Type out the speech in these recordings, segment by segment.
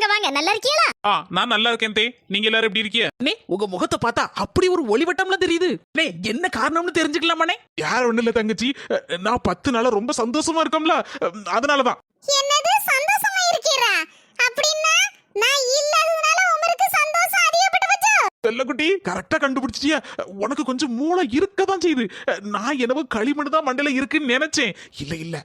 வாங்க வாங்க. நல்லா இருக்கீங்களா? ஆ நான் நல்லா இருக்கேன் தே. நீங்க எல்லாரும் எப்படி இருக்கீங்க? அண்ணே உங்க முகத்தை பார்த்தா அப்படி ஒரு ஒளிவட்டம்லாம் தெரியுது. அண்ணே என்ன காரணம்னு தெரிஞ்சுக்கலாமாண்ணே? யார் ஒண்ணு இல்ல தங்கச்சி. நான் பத்து நாளா ரொம்ப சந்தோஷமா இருக்கோம்ல. அதனாலதான். என்னது? சந்தோஷமா இருக்கீரா? அப்படின்னா நான் இல்லாததுனால உங்களுக்கு சந்தோஷம் அதிகப்பட்டு வச்சோ செல்லக்குட்டி கரெக்டா கண்டுபிடிச்சிட்டியா? உனக்கு கொஞ்சம் மூளை இருக்கதான் செய்யுது. அஹ், நான் என்னவோ களிமண் தான் மண்டையில இருக்குன்னு நினைச்சேன். இல்ல இல்ல.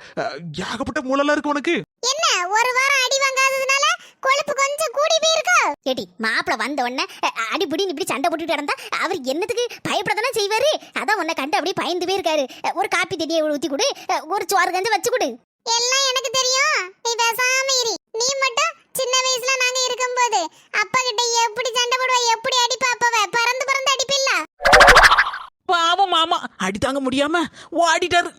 ஏகப்பட்ட மூளைலாம் இருக்கு உனக்கு? என்ன? ஒரு வாரம் அடி வாங்காததுனால கொழுப்பு கொஞ்சம் கூடி போயிருக்கோ ஏடி மாப்பிள வந்த உடனே அடிபுடி இப்படி சண்டை போட்டுட்டு நடந்தா அவர் என்னத்துக்கு பயப்படதானே செய்வாரு? அதான் உன்னை கண்டு அப்படியே பயந்து போயிருக்காரு ஒரு காப்பி தண்ணியை ஊத்தி கொடு ஒரு சோறு கஞ்சி வச்சு கொடு. எல்லாம் எனக்கு தெரியும். நீ பேசாம இரு. நீ மட்டும் சின்ன வயசுல நாங்க இருக்கும்போது அப்பா கிட்ட எப்படி சண்டை போடுவ எப்படி அடிப்பா அப்பாவ பறந்து பறந்து அடிப்பில்ல? பாவம் மாமா அடி தாங்க முடியாம ஓடிட்டாரு.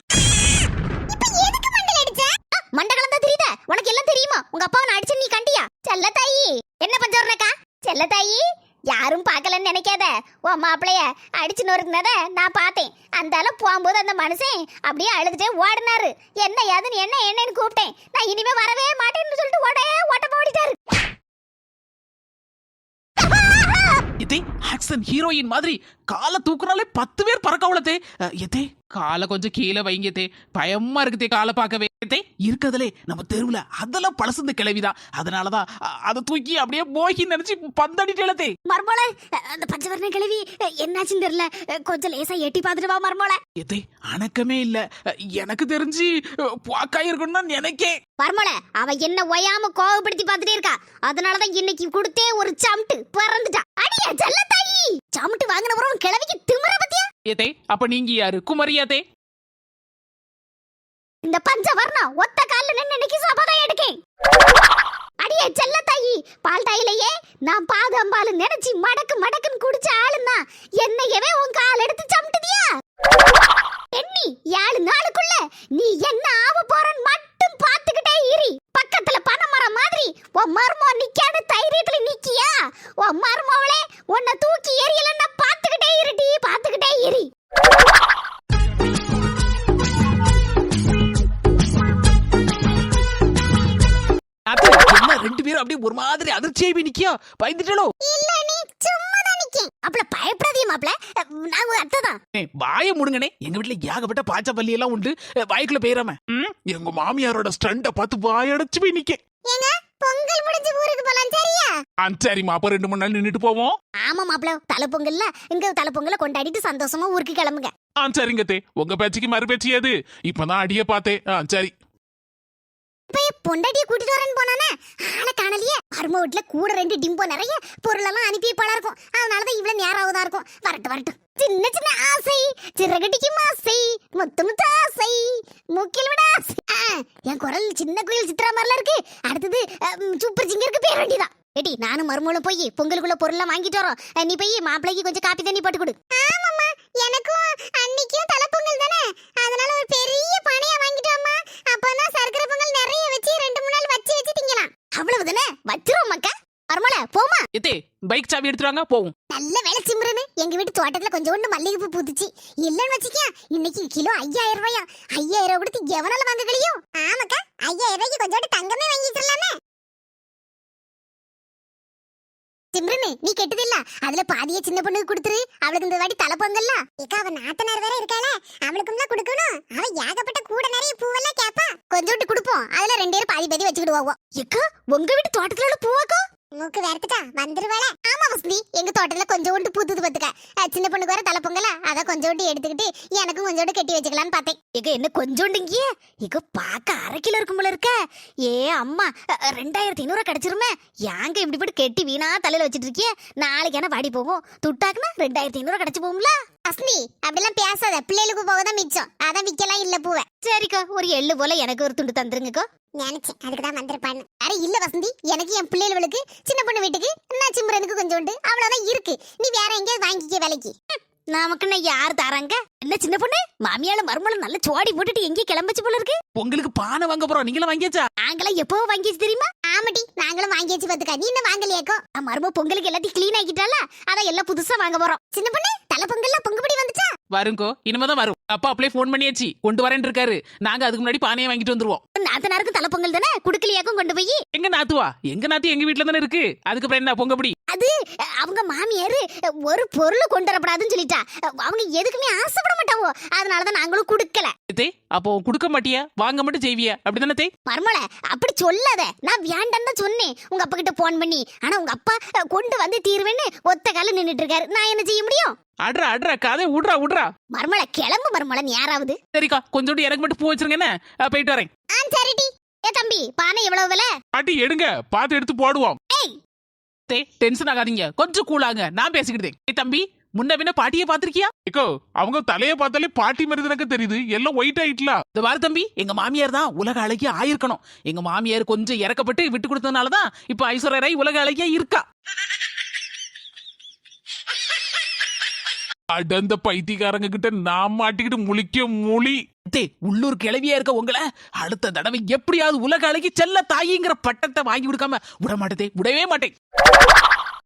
மண்ட கலந்தா தெரியுத? உனக்கு எல்லாம் தெரியுமா? உங்க அப்பாவை நான் அடிச்சு நீ கண்டியா? செல்ல தாயி. என்ன பஞ்சவரணக்கா செல்ல தாயி யாரும் பார்க்கலன்னு நினைக்காத. உன் மாப்பிளைய அடிச்சு நொறுக்குனத நான் பார்த்தேன். அந்த போகும்போது அந்த மனுஷன் அப்படியே அழுதுட்டே ஓடினாரு. என்ன ஏதுன்னு என்ன என்னன்னு கூப்பிட்டேன். நான் இனிமே வரவே மாட்டேன்னு சொல்லிட்டு ஓடே ஓட்ட போடிட்டாரு இதே ஆக்சன் ஹீரோயின் மாதிரி காலை தூக்குறாலே பத்து பேர் பறக்க அவ்வளோதே எதே காலை கொஞ்சம் கீழே வைங்க தே பயமா இருக்குதே காலை பார்க்கவே. இருக்கதுலே நம்ம தெருவுல அதெல்லாம் பழசுந்த கிளவிதான் அதனாலதான் அதை தூக்கி அப்படியே மோகி நினைச்சு பந்தடிட்டே தே. மர்மோள அந்த பஞ்சவரண கிழவி என்னாச்சுன்னு தெரியல. கொஞ்சம் லேசா எட்டி பார்த்துட்டு வா மர்மோள. எதே அணக்கமே இல்ல. எனக்கு தெரிஞ்சு பாக்காய் இருக்குன்னு தான் நினைக்கேன். பரமல அவ என்ன ஒயாம கோவப்படுத்தி பார்த்துட்டே இருக்கா. அதனாலதான் இன்னைக்கு கொடுத்தே ஒரு சம்ட்டு பிறந்துட்டா. அடியா ஜல்லத்தாயி! சம்ட்டு வாங்கின பிறகு கிழவிக்கு திமிர பத்தியா? ஏதே அப்ப நீங்க யாரு? குமரியாதே? இந்த பஞ்சவர்ணம் ஒத்த கால்ல நின்னு நிக்கி சபதம் எடுக்கேன் அடியே செல்லத்தாயி பால் தாயிலேயே நான் பாதம் பால் நினைச்சு மடக்கு மடக்குன்னு குடிச்ச ஆளுன்னா என்னையவே உன் கால் எடுத்து சம்ட்டுதியா? எண்ணி ஏழு நாளுக்குள்ள நீ என்ன ஆவ போறன்னு மட்டும் பாத்துக்கிட்டே இரு. பக்கத்துல பனைமரம் மாதிரி உன் மருமோ நிக்காத தைரியத்துல நிக்கியா? உன் மர்மோவளே உன்னை தூக்கி எரியலன்னா ஒரு மாதிரி அதிர்ச்சியாகி போய் நிக்கியா? பயந்துட்டாலோ? இல்ல நீ சும்மா தான் நிக்கேன். அப்பள பயப்படாதீங்க மாப்ள நான் உங்க அத்தை தான் ஏய், வாயை முடுங்கனே எங்க வீட்டுல ஏகப்பட்ட பாச்சா பள்ளி எல்லாம் உண்டு வாய்க்குள்ள போயிடாம ம், எங்க மாமியாரோட ஸ்டண்ட பார்த்து வாயடைச்சு போய் நிக்க ஏங்க பொங்கல் முடிஞ்சு ஊருக்கு போலாம் சரியா? ஆ, சரிம்மா அப்ப ரெண்டு மூணு நாள் நின்னுட்டு போவோம். ஆமா மாப்ள தலை பொங்கல்ல இங்க தலை பொங்கலை கொண்டாடிட்டு சந்தோஷமா ஊருக்கு கிளம்புங்க. ஆ சரிங்க தே உங்க பேச்சுக்கு மறு பேச்சு ஏது இப்பதான் அடிய பார்த்தேன். ஆ சரி. இப்பயே பொண்டாட்டியை கூட்டிட்டு வரேன்னு போனானே? ஆளை காணலையே அருமை வீட்டில் கூட ரெண்டு டிம்போ நிறைய பொருள் எல்லாம் அனுப்பி பழம் இருக்கும். அதனால தான் இவ்வளோ நேரம் இருக்கும். வரட்டும் வரட்டும். சின்ன சின்ன ஆசை. சிறகடிக்கும் ஆசை. முத்து முத்து ஆசை. மூக்கில் விட ஆசை. என் குரல் சின்ன குயில் சித்திரா மாதிரிலாம் இருக்கு. அடுத்தது சூப்பர் சிங்கருக்கு பேர் வேண்டியதான் ஏடி நானும் மருமகளும் போய் பொங்கலுக்குள்ள பொருள்லாம் வாங்கிட்டு வரோம். நீ போய் மாப்பிள்ளைக்கு கொஞ்சம் காப்பி தண்ணி போட்டு கொடு. ஆமாம்மா எனக்கும் அன்னைக்கும் தலைப்பொங்கல் தானே. அதனால ஒரு பெரிய பானையா வாங்கிட்டு வாம்மா. அப்பதான் சர்க்கரை பொங்கல் நிறைய வச்சு ரெண்டு மூணு நாள் வச்சு வச்சு திங்கலாம். அவ்வளவுதானே வச்சிரும் மக்கா மருமல போமா எத்தே பைக் சாவி எடுத்துறாங்க போவோம். நல்ல வேலை சிம்ரனு. எங்க வீட்டு தோட்டத்துல கொஞ்சோண்டு மல்லிகைப்பூ பூத்துச்சு. இல்லன்னு வச்சுக்கியா இன்னைக்கு கிலோ ஐயாயிரம் ரூபாயா? ஐயாயிரம் ரூபாய் கொடுத்து எவனால வாங்க கழியும்? ஆமாக்கா ஐயாயிரம் ரூபாய்க்கு கொஞ்சோண்டு தங்கமே வாங்கிட்டுலாமே சிம்ரனு நீ கெட்டதில்ல. அதுல பாதிய சின்ன பொண்ணுக்கு கொடுத்துரு. அவளுக்கு இந்த வாட்டி தலை பொங்கல்ல ஏக்கா அவ நாத்தனார் வேற இருக்காள. அவளுக்கும் தான் கொடுக்கணும். அவ ஏகப்பட்ட கூட நிறைய பூவெல்லாம் கேப்பா. கொஞ்சோண்டு கொடுப்போம். அதுல ரெண்டு பேரும் பாதி பாதி வச்சுக்கிடுவோம் ஏக்கா உங்க வீட்டு தோட்டத்துல உள்ள பூவாக்கா? மூக்கு வேர்த்துட்டா? வந்துருவாளே. ஆமா வசந்தி எங்க தோட்டத்துல கொஞ்சோண்டு பூத்துது பாத்துக்க. சின்ன பொண்ணுக்கு வேற தலை பொங்கல? அத கொஞ்சோண்டு எடுத்துக்கிட்டு எனக்கும் கொஞ்சோண்டு கட்டி வச்சுக்கலாம்னு பார்த்தேன் ஏக என்ன கொஞ்சோண்டுங்க இங்க பாக்க அரை கிலோ இருக்கும் போல இருக்க. ஏ அம்மா ரெண்டாயிரத்தி ஐநூறு கிடைச்சிருமே. ஏங்க இப்படி போட்டு கெட்டி வீணா தலையில வச்சிட்டு இருக்கிய நாளைக்கு என்ன வாடி போகும் துட்டாக்குனா ரெண்டாயிரத்தி ஐநூறு கிடைச்சு போகும்ல? அஸ்மி அப்படிலாம் பேசாத. பிள்ளைகளுக்கு போக தான் மிச்சம். அதான் விக்கலாம் இல்ல பூவை. சரிக்கா ஒரு எள்ளு போல எனக்கு ஒரு துண்டு தந்துருங்கக்கா. நினைச்சேன். அதுக்கு தான் வந்திருப்பான்னு. அரே இல்ல வசந்தி எனக்கு என் பிள்ளைகளுக்கு சின்ன பொண்ணு வீட்டுக்கு நான் சிம்ரனுக்கு கொஞ்சோண்டு அவ்வளவுதான் இருக்கு. நீ வேற எங்கேயாவது வாங்கிக்க வேலைக்கு. நமக்கு நான் யார் தராங்க? என்ன சின்ன பொண்ணு? மாமியால மருமகளும் நல்ல சோடி போட்டுட்டு எங்கேயும் கிளம்பிச்சு போல இருக்கு. உங்களுக்கு பானை வாங்க போறோம். நீங்களும் வாங்கியாச்சா? நாங்களாம் எப்போ வாங்கிச்சு தெரியுமா? ஆமாட்டி நாங்களும் வாங்கியாச்சு பாத்துக்க நீ என்ன வாங்கலையாக்கோ? மரும பொங்கலுக்கு எல்லாத்தையும் க்ளீன் ஆக்கிட்டால அதான் எல்லாம் புதுசா வாங்க போறோம். சின்ன பொண்ணு தலை பொங்கல்ல பொங்குபடி வந்துச்சா? வருங்கோ. இனிமேதான் வரும். அப்பா அப்படியே ஃபோன் பண்ணியாச்சு. கொண்டு வரேன் இருக்காரு. நாங்க அதுக்கு முன்னாடி பானையை வாங்கிட்டு வந்துருவோம். நாத்தனாருக்கு தலைப்பொங்கல் தானே? குடுக்கலையாக்கும் கொண்டு போய். எங்க நாத்துவா? எங்க நாத்து எங்க வீட்ல தானே இருக்கு? அதுக்கப்புறம் என்ன பொங்கப்படி அது அஹ், அவங்க மாமியார் ஒரு பொருள் கொண்டு வரப்படாதுன்னு சொல்லிட்டா. அவங்க எதுக்குமே ஆசைப்பட மாட்டாவோ அதனாலதான் நாங்களும் குடுக்கல. தே அப்போ கொடுக்க மாட்டியா? வாங்க மட்டும் செய்வியா? அப்படிதானே தே? மர்மல அப்படி சொல்லாத. நான் வேண்டான்னு தான் சொன்னேன். உங்க அப்பா கிட்ட போன் பண்ணி. ஆனா உங்க அப்பா கொண்டு வந்து தீர்வேன்னு ஒத்த கால நின்னுட்டு இருக்காரு. நான் என்ன செய்ய முடியும்? அட்ரா அட்ரா கதை விட்றா விட்றா மர்மல கிளம்பு மர்மலன் யாராவது. சரிக்கா கொஞ்சோண்டு எனக்கு மட்டும் பூ வச்சிருங்க என்ன? போயிட்டு வரேன். ஆ சரிடி ஏ தம்பி பானை எவ்வளவு விலை? பாட்டி எடுங்க. பார்த்து எடுத்து போடுவோம். ஏய்! தே டென்ஷன் ஆகாதீங்க. கொஞ்சம் கூலாங்க நான் பேசிக்கிட்டேன் ஏய் தம்பி முன்ன பின்ன பாட்டியை பாத்திருக்கியா ஏக்கோ அவங்க தலைய பார்த்தாலே பாட்டி மாதிரி எனக்கு தெரியுது. எல்லாம் ஒயிட் ஆயிட்டல. இந்த வார தம்பி எங்க மாமியார் தான் உலக அழகியா ஆயிருக்கணும். எங்க மாமியார் கொஞ்சம் இறக்கப்பட்டு விட்டு கொடுத்ததுனால தான் இப்ப ஐஸ்வர்யா ராய் உலக அழகியா இருக்கா? அடந்த பைத்தியக்காரங்க கிட்ட நான் மாட்டிக்கிட்டு முழிக்க மொழி. உள்ளூர் கிளவியா இருக்க உங்களை அடுத்த தடவை எப்படியாவது உலக அழகி செல்ல தாயிங்கிற பட்டத்தை வாங்கி கொடுக்காம விட மாட்டேதே விடவே மாட்டேன்.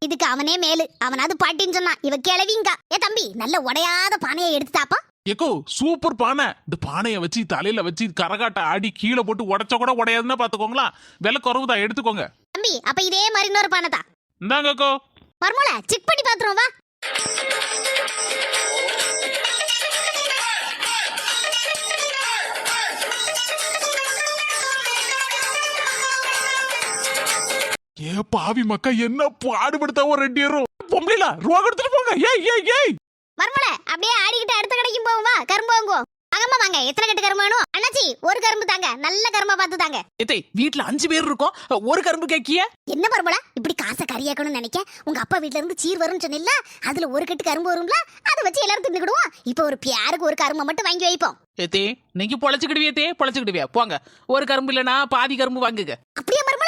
இதுக்கு அவனே மேலு. அவனாவது பாட்டின்னு சொன்னான் இவ கிளவிங்கா ஏ தம்பி நல்ல உடையாத பானையை எடுத்து தாப்பா ஏக்கோ சூப்பர் பானை. இந்த பானையை வச்சு தலையில வச்சு கரகாட்ட ஆடி கீழே போட்டு உடைச்ச கூட உடையாதுன்னா பாத்துக்கோங்களா? விலை குறவுதான் எடுத்துக்கோங்க. தம்பி அப்ப இதே மாதிரி இன்னொரு பானை தான் இந்தாங்கக்கோ. மர்மல செக் பண்ணி பாத்துருவோம் வா. ஏ பாவி மக்கா என்ன பாடுபடுத்தாவோ ரெண்டியரும் பொம்பளைல ரூபா கொடுத்துட்டு போங்க. ஏய் ஏய் ஏய். மர்மல அப்படியே ஆடிக்கிட்டு அடுத்த கடைக்கு போவோம் வா கரும்பு வாங்குவோம். வாங்க. எத்தனை கட்டு கரும்பு வேணும்? அண்ணாச்சி ஒரு கரும்பு தாங்க. நல்ல கரும்பா பார்த்து தாங்க. ஏத்தே வீட்ல அஞ்சு பேர் இருக்கோம். ஒரு கரும்பு கேக்கிய? என்ன மர்மல இப்படி காசை கறியாக்கணும்னு நினைக்க. உங்க அப்பா வீட்ல இருந்து சீர் வரும்னு சொன்னில்ல அதுல ஒரு கட்டு கரும்பு வரும்ல அதை வச்சு எல்லாரும் தின்னுக்கிடுவோம். இப்போ ஒரு பியாருக்கு ஒரு கரும்பை மட்டும் வாங்கி வைப்போம். ஏத்தே நீங்க பொழைச்சுக்கிடுவியே தே பொழைச்சுக்கிடுவியா? போங்க. ஒரு கரும்பு இல்லனா பாதி கரும்பு வாங்குங்க. அப்படியே மர்மல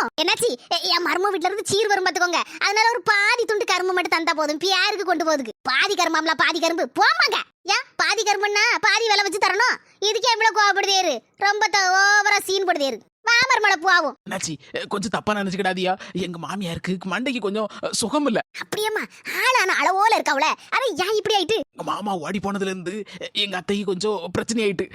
போதுமோ என்னாச்சி என் மர்ம வீட்ல இருந்து சீர் வரும் பாத்துக்கோங்க அதனால ஒரு பாதி துண்டு கரும்பு மட்டும் தந்தா போதும். பியாருக்கு கொண்டு போகுதுக்கு. பாதி கரும்பாம்ல பாதி கரும்பு. போமாங்க ஏன் பாதி கரும்புன்னா பாதி விலை வச்சு தரணும். இதுக்கே எவ்வளவு கோவப்படுதேரு ரொம்ப ஓவரா சீன் போடுதேரு வா மர்மல போவோம் என்னாச்சி? கொஞ்சம் தப்பா நினைச்சுக்கிடாதியா. எங்க மாமியாருக்கு மண்டைக்கு கொஞ்சம் சுகம் இல்ல. அப்படியேம்மா. ஆளான அளவோல இருக்கவள. அத ஏன் இப்படி ஆயிட்டு? எங்க மாமா ஓடி போனதுல இருந்து எங்க அத்தைக்கு கொஞ்சம் பிரச்சனை ஆயிட்டு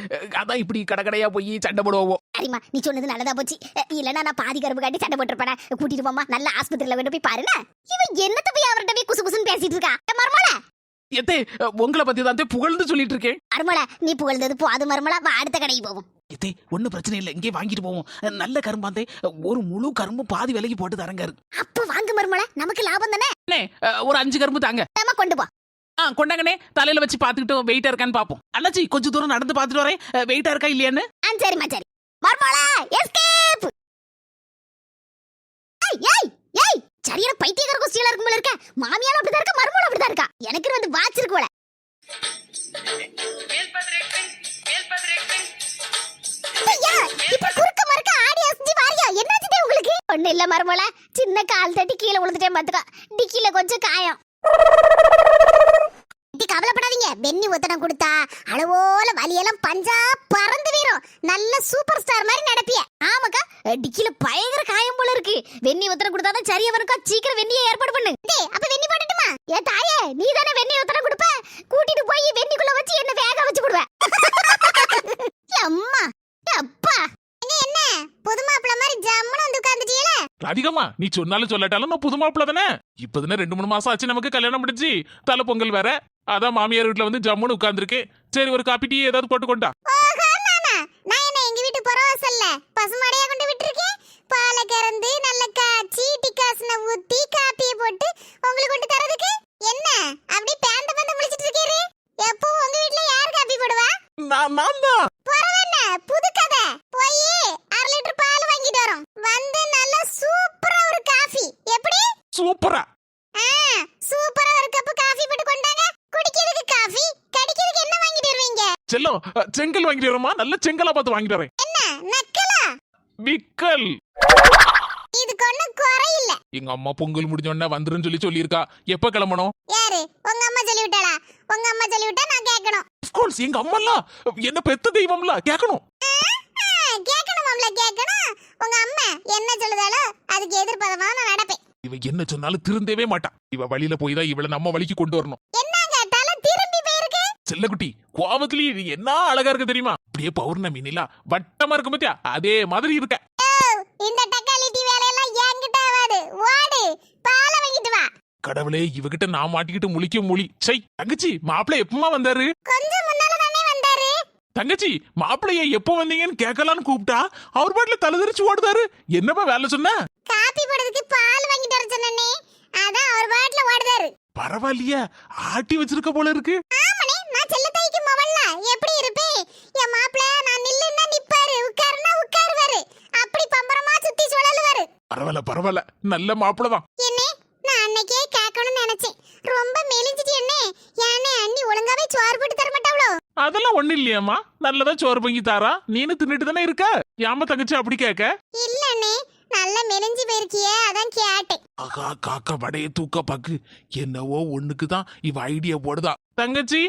அதான் இப்படி கடக்கடையா போய் சண்டை போடுவோம். சரிம்மா நீ சொன்னது நல்லதா போச்சு. இல்லனா நான் பாதி கரும்பு காட்டி சண்டை போட்டுருப்பேன். கூட்டிட்டு போமா நல்ல ஆஸ்பத்திரியில கொண்டு போய் பாருங்க இவன் என்னத்த போய் அவர்கிட்ட போய் குசு குசுன்னு பேசிட்டு இருக்கா? மர்மல எத்தே உங்களை பத்தி தான் புகழ்ந்து சொல்லிட்டு இருக்கேன். மர்மல நீ புகழ்ந்தது போது மர்மல அடுத்த கடைக்கு போவோம். எத்தே ஒன்னும் பிரச்சனை இல்லை இங்கே வாங்கிட்டு போவோம் நல்ல கரும்பாந்தே ஒரு முழு கரும்பு பாதி விலைக்கு போட்டு தரங்க அப்ப வாங்க மர்மல நமக்கு லாபம் தானே ஒரு அஞ்சு கரும்பு தாங்க நம்ம கொண்டு போ ஆ கொண்டாங்கண்ணே தலையில வச்சு பாத்துக்கிட்டு வெயிட்டா இருக்கான்னு பாப்போம் அண்ணாச்சி கொஞ்சம் தூரம் நடந்து பாத்துட்டு வரேன் வெயிட்டா இருக்கா இல்லையான்னு சரிம்மா சரி மர்மல எஸ்கேப் ஏய் ஏய் ஏய் சரியான பைத்தியக்கார குஸ்தியில இருக்கும் போல இருக்க மாமியாரும் அப்படிதான் இருக்கா மர்மலும் அப்படிதான் இருக்கா எனக்கு வந்து வாட்ச் இருக்கு போல ஒன்றும் இல்லை மருமல சின்ன கால் தட்டி கீழே விழுந்துட்டேன் பார்த்துக்கா. டிக்கில கொஞ்சம் காயம். கவலைப்படாதீங்க. பென்னி ஒத்தடம் கொடுத்தா அளவோல வலியெல்லாம் பஞ்சா பறந்து வீரும் நல்ல சூப்பர் ஸ்டார் மாதிரி நடப்பிய. ஆமாக்கா டிக்கில பயங்கர காயம் போல இருக்கு. வெண்ணி ஒத்தடம் கொடுத்தாதான் சரியா வரும்க்கா சீக்கிரம் வெண்ணியை ஏற்பாடு பண்ணு. டேய் அப்ப வெண்ணி போட்டுட்டுமா? ஏ தாயே நீ தானே வெண்ணி ஒத்தடம் கொடுப்ப? கூட்டிட்டு போய் வெண்ணிக்குள்ள வச்சு என்ன வேக வச்சு கொடுவ அம்மா அப்பா என்ன என்ன புது மாப்பிள்ள மாதிரி ஜம்முன்னு வந்து உட்கார்ந்துட்டீல அதிகமா. நீ சொன்னாலும் சொல்லாட்டாலும் நான் புது மாப்பிள்ள தானே? இப்பதானே ரெண்டு மூணு மாசம் ஆச்சு நமக்கு கல்யாணம் முடிஞ்சு. தலை பொங்கல் வேற. அதான் மாமியார் வீட்டுல வந்து ஜம்முன்னு உட்கார்ந்துருக்கேன் சரி ஒரு காப்பி டீ ஏதாவது போட்டு கொண்டா. நானா என்ன எங்க வீட்டு பரவாசல்ல பசுமாடையா கொண்டு விட்டுருக்கேன்? பாலை கறந்து நல்ல காய்ச்சி டிகாசனை ஊத்தி காப்பியை போட்டு உங்களுக்கு கொண்டு தரதுக்கு? என்ன? அப்படி பேந்த பேந்த முடிச்சிட்டு இருக்கீரு? எப்போ உங்க வீட்ல யார் காப்பி போடுவா? நான் நான் தான். புது கதை. போய் அரை லிட்டர் வாங்கிட்டு வரோம். வந்து நல்லா சூப்பரா ஒரு காஃபி எப்படி? சூப்பரா. ஆ சூப்பரா ஒரு கப் காஃபி போட்டு கொண்டாங்க. குடிக்கிறதுக்கு காஃபி கடிக்கிறதுக்கு என்ன வாங்கிட்டு வருவீங்க? செல்லம் செங்கல் வாங்கிட்டு வரமா? நல்ல செங்கலா பார்த்து வாங்கிட்டு வரேன். என்ன நக்கலா? விக்கல். இதுக்கு ஒண்ணும் குறையில்ல. எங்க அம்மா பொங்கல் முடிஞ்ச உடனே வந்துருன்னு சொல்லி சொல்லியிருக்கா. எப்ப கிளம்பணும்? யாரு? உங்க அம்மா சொல்லி விட்டாளா? உங்க அம்மா சொல்லி விட்டா நான் கேட்கணும். கோர்ஸ் எங்க அம்மாலாம் என்ன பெத்த தெய்வம்ல கேட்கணும். ஆ, கேட்கணும் உங்க அம்மா என்ன சொல்லுதாலோ அதுக்கு எதிர்ப்பதமா நான் நடப்பேன் இவ என்ன சொன்னாலும் திருந்தவே மாட்டா. இவ வழியில போய் தான் இவள நம்ம வழிக்கு கொண்டு வரணும். என்ன கேட்டாலும் திரும்பி போயிரு செல்லக்குட்டி கோபத்திலேயே நீ என்ன அழகா இருக்க தெரியுமா? அப்படியே பௌர்ணமி நிலா வட்டமா இருக்க பத்தியா? அதே மாதிரி இருக்க. இந்த டக்காலிட்டி வேலையெல்லாம் என்கிட்ட ஆகாது ஓடு பாலை வாங்கிட்டு வா. கடவுளே இவகிட்ட நான் மாட்டிக்கிட்டு முழிக்க முழி. சை தங்கச்சி மாப்பிள்ளை எப்பமா வந்தாரு? கொஞ்சம் வந்தாரு தங்கச்சி மாப்பிள்ளைய எப்போ வந்தீங்கன்னு கேட்கலான்னு கூப்பிட்டா அவர் பாட்டுல தலைதறிச்சு ஓடுதாரு. என்னப்பா வேலை சொன்ன? காப்பி போடுறதுக்கு பால் வாங்கிட்டு வர சொன்னனே. அதான் அவர் பாட்டுல ஓடுதாரு. பரவாயில்லையே ஆட்டி வச்சிருக்க போல இருக்கு. ஆமனே நான் செல்லத்தாய்க்கு மவள்ல. எப்படி இருப்பேன்? என் மாப்பிள்ள நான் நில்லுன்னா நிப்பாரு உட்காருனா உட்காருவாரு. அப்படி பம்பரமா சுத்தி சுழலுவாரு. பரவாயில்ல பரவாயில்ல. நல்ல மாப்பிள்ளை தான் என்னே நான் அன்னைக்கே கேட்கணும்னு நினைச்சேன் ரொம்ப மெலிஞ்சிட்டு என்ன ஏன்னே அண்ணி ஒழுங்காவே சோறு போட்டு தர மாட்டாவளோ அதெல்லாம் ஒண்ணு இல்லையாம்மா. நல்லதா சோறு பொங்கி தாரா? நீனு தின்னுட்டு தானே இருக்க? ஏமா தங்கச்சி அப்படி கேட்க? இல்ல அண்ணே நல்ல மெலிஞ்சு போயிருக்கியே அதான் கேட்டேன். ஆகா காக்கா வடைய தூக்க பாக்கு. என்னவோ ஒண்ணுக்கு தான் இவ ஐடியா போடுதா தங்கச்சி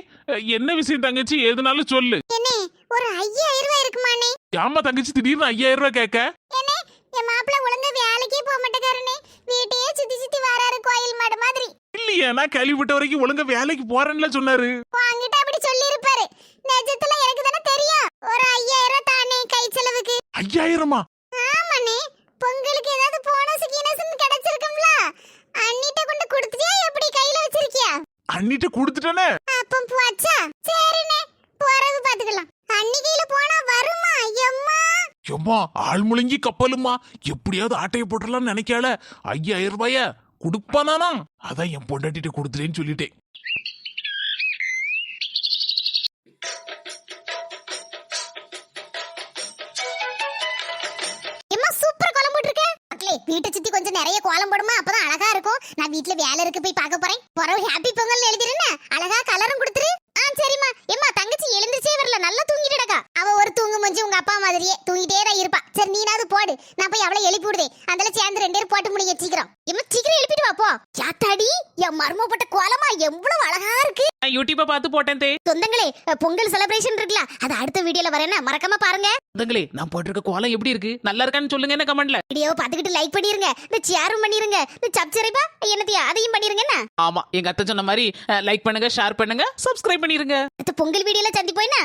என்ன விஷயம் தங்கச்சி? எதுனாலும் சொல்லு. என்னே ஒரு ஐயாயிரம் ரூபாய் இருக்குமாண்ணே? ஏமா தங்கச்சி திடீர்னு ஐயாயிரம் ரூபாய் கேட்க? என்னே என் மாப்பிள்ள ஒழுங்கா வேலைக்கே போக மாட்டேங்காருனே வீட்டையே சுத்தி சுத்தி வராரு கோயில் மாடு மாதிரி. இல்லையே நான் கேள்விப்பட்ட வரைக்கும் ஒழுங்கா வேலைக்கு போறேன்ல சொன்னாரு. வாங்கிட்டு அப்படி சொல்லி இருப்பாரு நிஜத்துல எனக்கு தானே தெரியும். ஒரு ஐயாயிரம் தானே கை செலவுக்கு? ஐயாயிரமா? ஆமாண்ணே. பொங்கலுக்கு ஏதாவது போனஸ் கீனஸ்னு கிடைச்சிருக்கும்ல. அண்ணிட்ட கொண்டு கொடுத்துட்டியா எப்படி கையில வச்சிருக்கியா? அண்ணிட்டு கொடுத்துட்டானே. அப்ப போச்சா சரிண்ணே. போறது பாத்துக்கலாம் அண்ணி கையில போனா வருமா? எம்மா? எம்மா ஆள் முழுங்கி கப்பலுமா எப்படியாவது ஆட்டையை போட்டுடலாம்னு நினைக்கால. ஐயாயிரம் ரூபாய கொடுப்பானானா அதான் என் பொண்டாட்டிட்ட கொடுத்துட்டேன்னு சொல்லிட்டேன். வீட்டை சுத்தி கொஞ்சம் நிறைய கோலம் போடுமா? அப்பதான் அழகா இருக்கும். நான் வீட்டுல வேலை இருக்கு போய் பார்க்க போறேன். பிறகு ஹாப்பி பொங்கல் எழுதிருன்னு அழகா கலரும் கொடுத்துரு ஆ சரிம்மா எம்மா தங்கச்சி எழுந்துச்சே வரல நல்லா தூங்கிட்டுடக்கா அவ ஒரு தூங்கு மஞ்சு உங்க அப்பா மாதிரியே தூங்கிட்டே தான் இருப்பா சரி நீனாவது போடு நான் போய் அவளை எழுப்பி விடுதேன் அதெல்லாம் சேர்ந்து ரெண்டு பேரும் போட்டு முடிங்க சீக்கிரம். எம்மா சீக்கிரம் எழுப்பிட்டு வா போ. யாத்தாடி என் மர்ம போட்ட கோலமா எவ்வளவு அழகா இருக்கு. நான் யூடியூப்பை பார்த்து போட்டேன் தே. சொந்தங்களே பொங்கல் செலிப்ரேஷன் இருக்குல்ல அது அடுத்த வீடியோல வரேன்னா மறக்காம பாருங்க. தங்களே நான் போட்டிருக்க கோலம் எப்படி இருக்கு? நல்லா இருக்கான்னு சொல்லுங்க என்ன கமெண்ட்ல வீடியோ பார்த்துக்கிட்டு லைக் பண்ணிருங்க. இந்த ஷேரும் பண்ணிருங்க. இந்த சப்ஸ்கிரைபா என்னத்தையும் அதையும் பண்ணிருங்க என்ன? ஆமா எங்க அத்தை சொன்ன மாதிரி லைக் பண்ணுங்க ஷேர் பண்ணுங்க சப்ஸ்கிரைப் பண்ணிருங்க. அடுத்த பொங்கல் வீடியோல சந்திப்போம் என்ன?